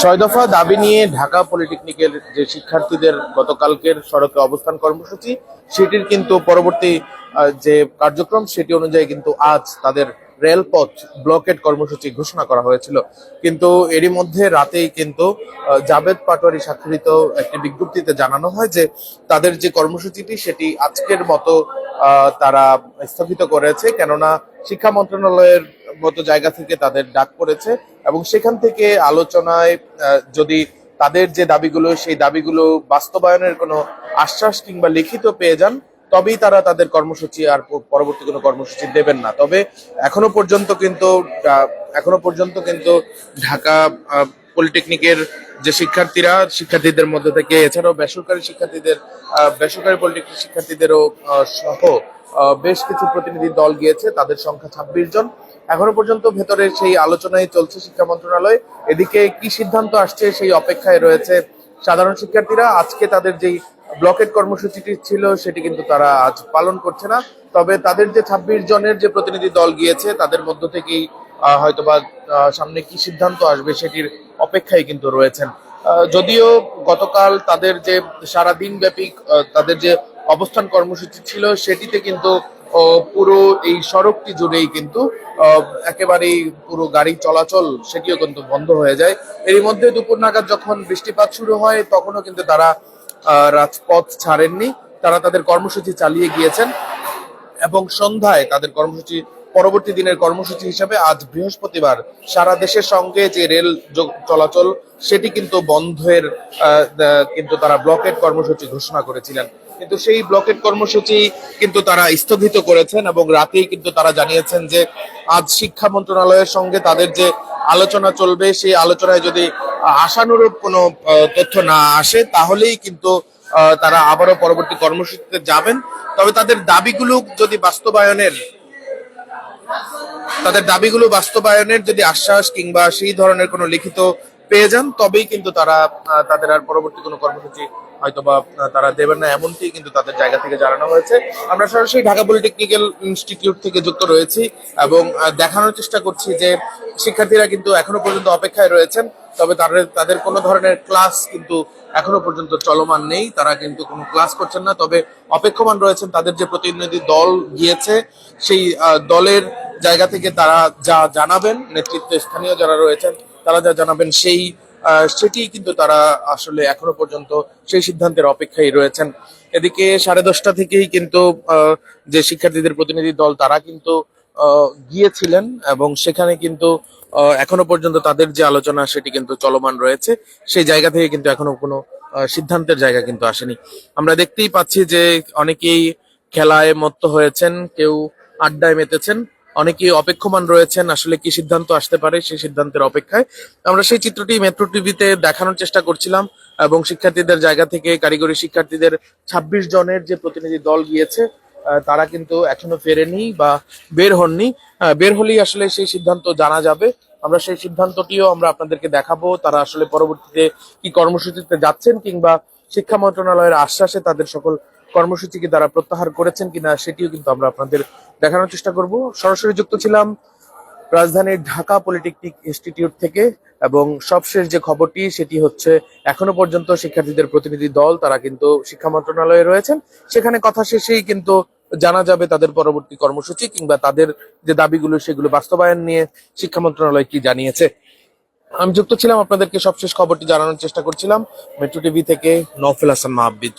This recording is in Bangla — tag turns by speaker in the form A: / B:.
A: ছয় দফা দাবি নিয়ে ঢাকা পলিটেকনিকের যে শিক্ষার্থীদের গতকালকের সড়কে অবস্থান কর্মসূচি, সেটির কিন্তু পরবর্তী যে কার্যক্রম, সেটি অনুযায়ী কিন্তু আজ তাদের রেলপথ ব্লকেট কর্মসূচি ঘোষণা করা হয়েছিল। কিন্তু এরই মধ্যে রাতেই কিন্তু জাভেদ পাটোয়ারি স্বাক্ষরিত একটি বিজ্ঞপ্তিতে জানানো হয় যে তাদের যে কর্মসূচিটি, সেটি আজকের মতো তারা স্থগিত করেছে। কেননা শিক্ষা মন্ত্রণালয়ের মতো জায়গা থেকে তাদের ডাক পড়েছে এবং সেখান থেকে আলোচনায় যদি তাদের যে দাবিগুলো, সেই দাবিগুলো বাস্তবায়নের কোনো আশ্বাস কিংবা লিখিত পেয়ে যান, তবেই তারা তাদের কর্মসূচি আর পরবর্তী কোনো কর্মসূচি দেবেন না। তবে এখনও পর্যন্ত কিন্তু এখনও পর্যন্ত কিন্তু ঢাকা পলিটেকনিকের যে শিক্ষার্থীরা, শিক্ষার্থীদের মধ্যে থেকে, এছাড়াও বেসরকারি শিক্ষার্থীদের বেসরকারি পলিটেকনিক শিক্ষার্থীদেরও সহ বেশ কিছু প্রতিনিধি দল গিয়েছে, তাদের সংখ্যা ছাব্বিশ জন। এখনও পর্যন্ত ভেতরে সেই আলোচনায় চলছে শিক্ষা মন্ত্রণালয়। এদিকে কি সিদ্ধান্ত আসছে সেই অপেক্ষায় রয়েছে সাধারণ শিক্ষার্থীরা। আজকে তাদের যেই ব্লকেট কর্মসূচিটি ছিল, সেটি কিন্তু তারা আজ পালন করছে না। তবে তাদের যে ছাব্বিশ জনের যে প্রতিনিধি দল গিয়েছে, তাদের মধ্য থেকেই হয়তোবা সামনে কি সিদ্ধান্ত আসবে সেটির অপেক্ষায় কিন্তু রয়েছেন। যদিও গতকাল তাদের যে সারাদিন ব্যাপী তাদের যে অবস্থান কর্মসূচি ছিল সেটিতে কিন্তু পুরো এই সড়কটি জুড়েই কিন্তু একেবারেই পুরো গাড়ি চলাচল সেটিও কিন্তু বন্ধ হয়ে যায়। এরই মধ্যে দুপুর নাগাদ যখন বৃষ্টিপাত শুরু হয়, তখনও কিন্তু তারা রাজপথ ছাড়েননি। তারা তাদের কর্মসূচি চালিয়ে গিয়েছেন এবং সন্ধ্যায় তাদের কর্মসূচি পরবর্তী দিনের কর্মসূচি হিসাবে আজ বৃহস্পতিবার সারা দেশের সঙ্গে যে রেল চলাচল, সেটি কিন্তু বন্ধের কিন্তু তারা ব্লকেট কর্মসূচি ঘোষণা করেছিলেন। কিন্তু সেই ব্লকেট কর্মসূচি কিন্তু তারা স্থগিত করেছেন এবং রাতেই কিন্তু তারা জানিয়েছেন যে আজ শিক্ষা মন্ত্রণালয়ের সঙ্গে তাদের যে আলোচনা চলবে, সেই আলোচনায় যদি আশানুরূপ কোনো তথ্য না আসে, তাহলেই কিন্তু তারা আবারও পরবর্তী কর্মসূচিতে যাবেন। তবে তাদের দাবিগুলো যদি বাস্তবায়নের তাদের দাবিগুলো বাস্তবায়নের যদি আশ্বাস কিংবা সেই ধরনের কোনো লিখিত পেয়ে যান, তবেই কিন্তু তারা তাদের আর পরবর্তী কোনো কর্মসূচি হয়তো বা তারা দেবেন না, এমনটি কিন্তু তাদের জায়গা থেকে জানানো হয়েছে। আমরা সরাসরি ঢাকা পলিটেকনিক্যাল ইনস্টিটিউট থেকে যুক্ত রয়েছি এবং দেখানোর চেষ্টা করছি যে শিক্ষার্থীরা কিন্তু এখনও পর্যন্ত অপেক্ষায় রয়েছেন, তবে তাদের তাদের কোনো ধরনের ক্লাস কিন্তু এখনও পর্যন্ত চলমান নেই, তারা কিন্তু কোনো ক্লাস করছেন না, তবে অপেক্ষমান রয়েছেন তাদের যে প্রতিনিধি দল গিয়েছে, সেই দলের জায়গা থেকে তারা যা জানাবেন, নেতৃত্বে স্থানীয় যারা রয়েছেন, তারা যা জানাবেন সেই সেটি কিন্তু তারা আসলে এখনও পর্যন্ত সেই সিদ্ধান্তের অপেক্ষায় রয়েছেন। এদিকে সাড়ে দশটা থেকেই কিন্তু যে শিক্ষার্থীদের প্রতিনিধি দল, তারা কিন্তু গিয়েছিলেন এবং সেখানে কিন্তু এখনও পর্যন্ত তাদের যে আলোচনা, সেটি কিন্তু চলমান রয়েছে। সেই জায়গা থেকে কিন্তু এখনও কোনো সিদ্ধান্তের জায়গা কিন্তু আসেনি। আমরা দেখতেই পাচ্ছি যে অনেকেই খেলায় মত্ত হয়েছেন, কেউ আড্ডায় মেতেছেন। অনেকেই অপেক্ষমান রয়েছেন আসলে কি সিদ্ধান্ত আসতে পারে সেই সিদ্ধান্তের অপেক্ষায়। আমরা সেই চিত্রটি মেট্রো টিভিতে দেখানোর চেষ্টা করছিলাম এবং শিক্ষার্থীদের জায়গা থেকে কারিগরি শিক্ষার্থীদের ছাব্বিশ জনের যে প্রতিনিধি দল গিয়েছে তারা কিন্তু এখনও ফেরেনি বা বের হননি। বের হলেই আসলে সেই সিদ্ধান্ত জানা যাবে। আমরা সেই সিদ্ধান্তটিও আমরা আপনাদেরকে দেখাবো, তারা আসলে পরবর্তীতে কি কর্মসূচিতে যাচ্ছেন কিংবা শিক্ষা মন্ত্রণালয়ের আশ্বাসে তাদের সকল কর্মসূচিকে তারা প্রত্যাহার করেছেন কিনা সেটিও কিন্তু আমরা আপনাদের দেখানোর চেষ্টা করব। সরাসরি যুক্ত ছিলাম রাজধানীর ঢাকা পলিটেকনিক ইনস্টিটিউট থেকে এবং সবশেষ যে খবরটি সেটি হচ্ছে এখনও পর্যন্ত শিক্ষার্থীদের প্রতিনিধি দল তারা কিন্তু শিক্ষা মন্ত্রণালয়ে রয়েছেন। সেখানে কথা শেষেই কিন্তু জানা যাবে তাদের পরবর্তী কর্মসূচি কিংবা তাদের যে দাবিগুলো সেগুলো বাস্তবায়ন নিয়ে শিক্ষা মন্ত্রণালয় কি জানিয়েছে। আমি যুক্ত ছিলাম, আপনাদেরকে সবশেষ খবরটি জানানোর চেষ্টা করছিলাম। মেট্রো টিভি থেকে নফেল হাসান মাহবিজ